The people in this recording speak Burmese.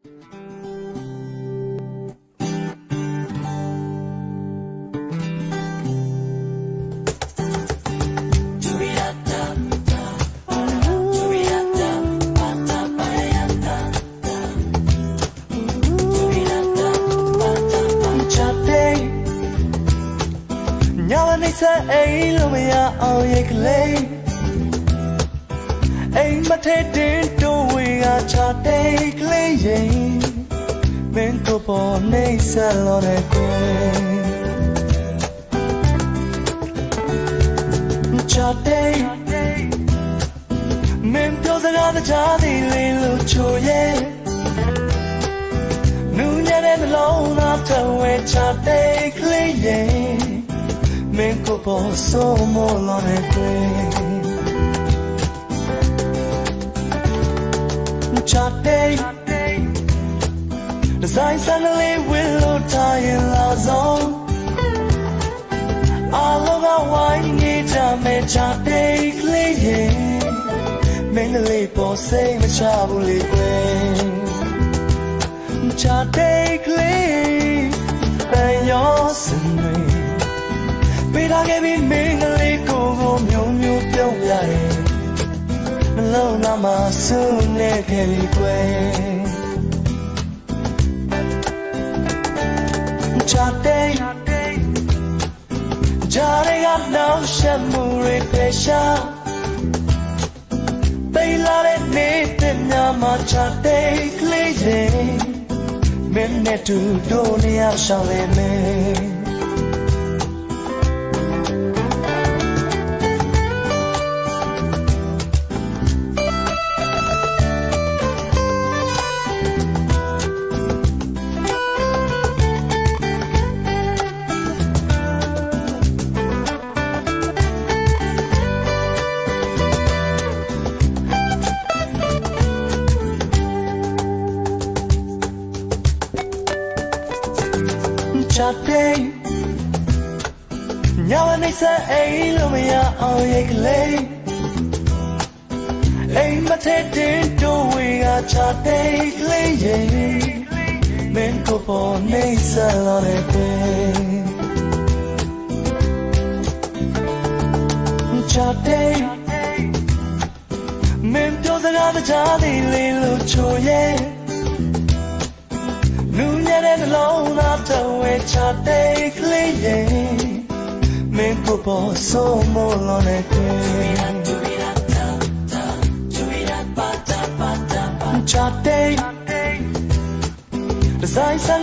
ချတဲ့ညမနေစအိမ်လို့မရအောင်ရိတ်ကလေးအိ င်းကိုပေါ်နေစလို့တဲ့ကွယ်ချတဲ့မင်းပြောစကားတခြားသေးလေးလို့ချိုရဲ့နူးညံ့တဲ့နှလုံးသားထဝဲချတဲ့ ကလေးရဲ့မင်းကိုပေါ်ဆိုမလို့နဲ့တွေ့ချတဲ့ဒီဇိုင်းစံလေးဝီလို့တိုင်းလာဆုံးအလုံးကဝိုင်းနေကြမဲ့ချတဲ့ကလေးရဲ့မင်းလေးပေါ်စိတ်မချဘူးလေကွယ်ချာတေးကလေးပန်ရောစင်တွေပေးထားခဲ့ပြီးမင်းကလေးကိုကိုမျိုးမျိုးပြုံးပြရဲ့နှလုံးသားမှာဆုနေခဲ့ပြီကွယ် နောက်ရှက်မှုတွေပေရှာပိလာတဲ့နေတဲ့ညမှာချာတေးကလေးရဲ့မင်းနဲ့တူတို့နေရရှောင်းလေမယ် ချတ်တဲ့ညဝနေစအိမ်လို့မရအောင်ရိတ်ကလေးအိမ်မထဲတင်တိုးဝေကချတ်တဲ့ကလေးရဲ့မင်းကိုပေါ်နေစလို့တဲ့ကွယ်ချတ်တဲ့မင်းပြောစကားတခြားသေးလေးလို့ချိုရဲ့နူးညံ့တဲ့နှလုံး သားတဝဲချတဲ့ကလေးရဲ့မင်းကိုပေါ်ဆိုမလို့နဲ့ကွယ်ချတဲ့ဒီဇိုင်းစံ